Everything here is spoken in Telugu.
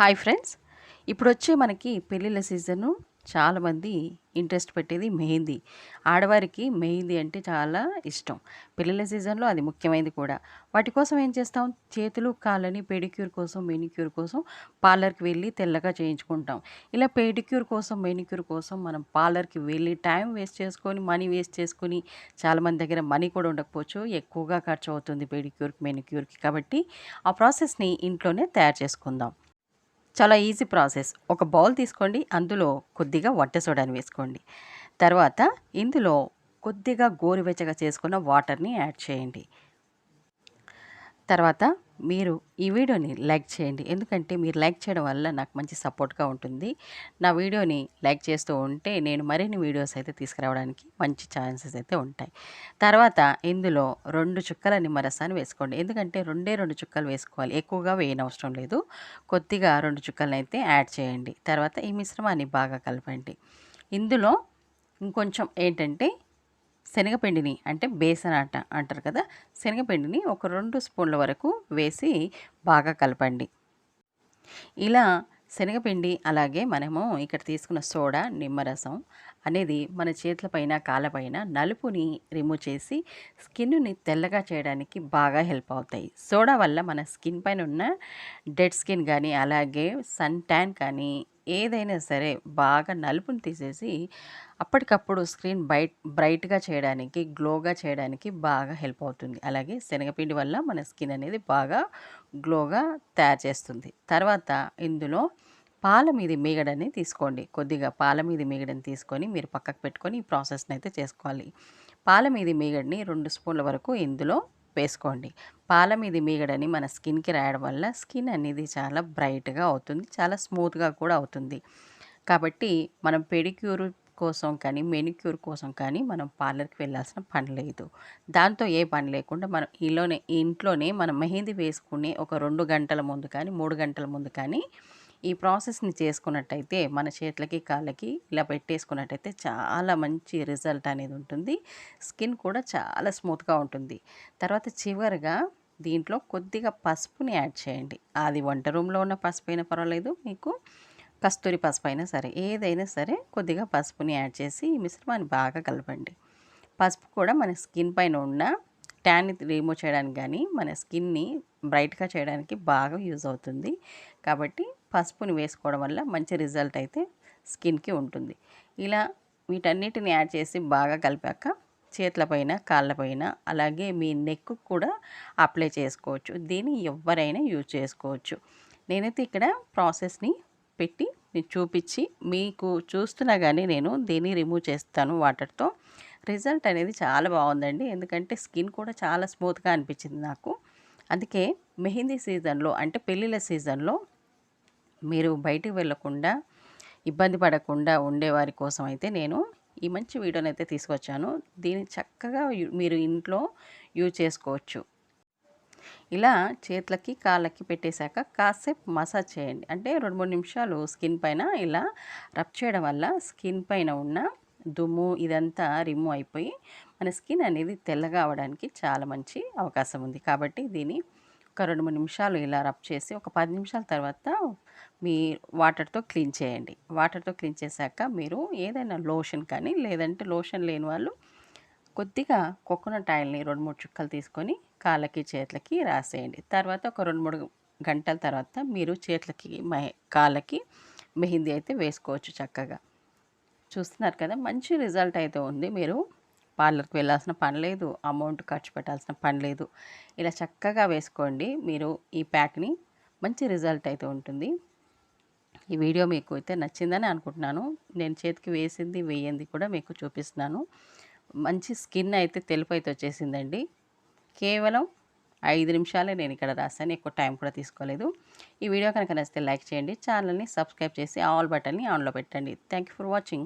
Hi friends. ఇప్పుడు వచ్చే మనకి పెళ్ళిళ్ళ సీజను చాలామంది ఇంట్రెస్ట్ పెట్టేది మెహందీ. ఆడవారికి మెహందీ అంటే చాలా ఇష్టం. పెళ్ళిళ్ళ సీజన్లో అది ముఖ్యమైనది కూడా. వాటి కోసం ఏం చేస్తాం? చేతులు కాళ్ళని పెడిక్యూర్ కోసం మెనిక్యూర్ కోసం పార్లర్కి వెళ్ళి తెల్లగా చేయించుకుంటాం. ఇలా పెడిక్యూర్ కోసం మెనిక్యూర్ కోసం మనం పార్లర్కి వెళ్ళి టైం వేస్ట్ చేసుకొని మనీ వేస్ట్ చేసుకొని చాలామంది దగ్గర మనీ కూడా ఉండకపోవచ్చు. ఎక్కువగా ఖర్చు అవుతుంది పెడిక్యూర్కి మెనిక్యూర్కి. కాబట్టి ఆ ప్రాసెస్ని ఇంట్లోనే తయారు చేసుకుందాం. చాలా ఈజీ ప్రాసెస్. ఒక బౌల్ తీసుకోండి అందులో కొద్దిగా వంట సోడాని వేసుకోండి. తర్వాత ఇందులో కొద్దిగా గోరువెచ్చగా చేసుకున్న వాటర్ని యాడ్ చేయండి. తర్వాత మీరు ఈ వీడియోని లైక్ చేయండి. ఎందుకంటే మీరు లైక్ చేయడం వల్ల నాకు మంచి సపోర్ట్గా ఉంటుంది. నా వీడియోని లైక్ చేస్తూ ఉంటే నేను మరిన్ని వీడియోస్ అయితే తీసుకురావడానికి మంచి ఛాన్సెస్ అయితే ఉంటాయి. తర్వాత ఇందులో రెండు చుక్కల నిమ్మరసాన్ని వేసుకోండి. ఎందుకంటే రెండే రెండు చుక్కలు వేసుకోవాలి. ఎక్కువగా వేయనవసరం లేదు. కొద్దిగా రెండు చుక్కలను అయితే యాడ్ చేయండి. తర్వాత ఈ మిశ్రమాన్ని బాగా కలపండి. ఇందులో ఇంకొంచెం ఏంటంటే శనగపిండిని అంటే బేసన్ ఆట అంటారు కదా శనగపిండిని ఒక రెండు స్పూన్ల వరకు వేసి బాగా కలపండి. ఇలా శనగపిండి అలాగే మనము ఇక్కడ తీసుకున్న సోడా నిమ్మరసం అనేది మన చేతులపైన కాళ్ళపైన నలుపుని రిమూవ్ చేసి స్కిన్ని తెల్లగా చేయడానికి బాగా హెల్ప్ అవుతాయి. సోడా వల్ల మన స్కిన్ పైన ఉన్న డెడ్ స్కిన్ కానీ అలాగే సన్ ట్యాన్ కానీ ఏదైనా సరే బాగా నలుపుని తీసేసి అప్పటికప్పుడు స్క్రీన్ బైట్ బ్రైట్గా చేయడానికి గ్లోగా చేయడానికి బాగా హెల్ప్ అవుతుంది. అలాగే శనగపిండి వల్ల మన స్కిన్ అనేది బాగా గ్లోగా తయారు చేస్తుంది. తర్వాత ఇందులో పాల మీది మీగడని తీసుకోండి. కొద్దిగా పాల మీది మీగడని తీసుకొని మీరు పక్కకు పెట్టుకొని ఈ ప్రాసెస్ని అయితే చేసుకోవాలి. పాల మీది మీగడని రెండు స్పూన్ల వరకు ఇందులో వేసుకోండి. పాల మీది మీగడని మన స్కిన్కి రాయడం వల్ల స్కిన్ అనేది చాలా బ్రైట్గా అవుతుంది చాలా స్మూత్గా కూడా అవుతుంది. కాబట్టి మనం పెడిక్యూర్ కోసం కానీ మెనిక్యూర్ కోసం కానీ మనం పార్లర్కి వెళ్ళాల్సిన పని లేదు. దాంతో ఏ పని లేకుండా మనం ఈలోనే ఇంట్లోనే మనం మెహందీ వేసుకునే ఒక రెండు గంటల ముందు కానీ మూడు గంటల ముందు కానీ ఈ ప్రాసెస్ని చేసుకున్నట్టయితే మన చేతులకి కాళ్ళకి ఇలా పెట్టేసుకున్నట్టయితే చాలా మంచి రిజల్ట్ అనేది ఉంటుంది. స్కిన్ కూడా చాలా స్మూత్గా ఉంటుంది. తర్వాత చివరిగా దీంట్లో కొద్దిగా పసుపుని యాడ్ చేయండి. అది వంట రూమ్లో ఉన్న పసుపు అయినా పర్వాలేదు మీకు కస్తూరి పసుపు అయినా సరే ఏదైనా సరే కొద్దిగా పసుపుని యాడ్ చేసి ఈ మిశ్రమాన్ని బాగా కలపండి. పసుపు కూడా మన స్కిన్ పైన ఉన్న ట్యాన్ని రిమూవ్ చేయడానికి కానీ మన స్కిన్ని బ్రైట్గా చేయడానికి బాగా యూజ్ అవుతుంది. కాబట్టి పసుపుని వేసుకోవడం వల్ల మంచి రిజల్ట్ అయితే స్కిన్కి ఉంటుంది. ఇలా వీటన్నిటిని యాడ్ చేసి బాగా కలిపాక చేతులపైన కాళ్ళపైన అలాగే మీ నెక్ కూడా అప్లై చేసుకోవచ్చు. దీన్ని ఎవరైనా యూజ్ చేసుకోవచ్చు. నేనైతే ఇక్కడ ప్రాసెస్ని పెట్టి నేను చూపించి మీకు చూస్తున్నా కానీ నేను దీన్ని రిమూవ్ చేస్తాను వాటర్తో. రిజల్ట్ అనేది చాలా బాగుందండి. ఎందుకంటే స్కిన్ కూడా చాలా స్మూత్గా అనిపించింది నాకు. అందుకే మెహందీ సీజన్లో అంటే పెళ్ళిళ్ళ సీజన్లో మీరు బయటికి వెళ్ళకుండా ఇబ్బంది పడకుండా ఉండేవారి కోసం అయితే నేను ఈ మంచి వీడియోని అయితే తీసుకొచ్చాను. దీన్ని చక్కగా మీరు ఇంట్లో యూజ్ చేసుకోవచ్చు. ఇలా చేతులకి కాళ్ళకి పెట్టేశాక కాసేపు మసాజ్ చేయండి. అంటే రెండు మూడు నిమిషాలు స్కిన్ పైన ఇలా రబ్ చేయడం వల్ల స్కిన్ పైన ఉన్న దుమ్ము ఇదంతా రిమూవ్ అయిపోయి మన స్కిన్ అనేది తెల్లగా అవడానికి చాలా మంచి అవకాశం ఉంది. కాబట్టి దీన్ని ఒక రెండు మూడు నిమిషాలు ఇలా రబ్ చేసి ఒక పది నిమిషాల తర్వాత మీ వాటర్తో క్లీన్ చేయండి. వాటర్తో క్లీన్ చేశాక మీరు ఏదైనా లోషన్ కానీ లేదంటే లోషన్ లేని వాళ్ళు కొద్దిగా కోకోనట్ ఆయిల్ని రెండు మూడు చుక్కలు తీసుకొని కాళ్ళకి చేతులకి రాసేయండి. తర్వాత ఒక రెండు మూడు గంటల తర్వాత మీరు చేతులకి కాళ్ళకి మెహిందీ అయితే వేసుకోవచ్చు చక్కగా. చూస్తున్నారు కదా మంచి రిజల్ట్ అయితే ఉంది. మీరు పార్లర్కి వెళ్ళాల్సిన పని లేదు అమౌంట్ ఖర్చు పెట్టాల్సిన పని లేదు. ఇలా చక్కగా వేసుకోండి. మీరు ఈ ప్యాక్ని మంచి రిజల్ట్ అయితే ఉంటుంది. ఈ వీడియో మీకు అయితే నచ్చిందని అనుకుంటున్నాను. నేను చేతికి వేసింది వేయంది కూడా మీకు చూపిస్తున్నాను. మంచి స్కిన్ అయితే తెలుపు అయితే వచ్చేసిందండి. కేవలం ఐదు నిమిషాలే నేను ఇక్కడ రాశాను. ఎక్కువ టైం కూడా తీసుకోలేదు. ఈ వీడియో కనుక నచ్చితే లైక్ చేయండి. ఛానల్ని సబ్స్క్రైబ్ చేసి ఆల్ బటన్ని ఆన్లో పెట్టండి. Thank for watching.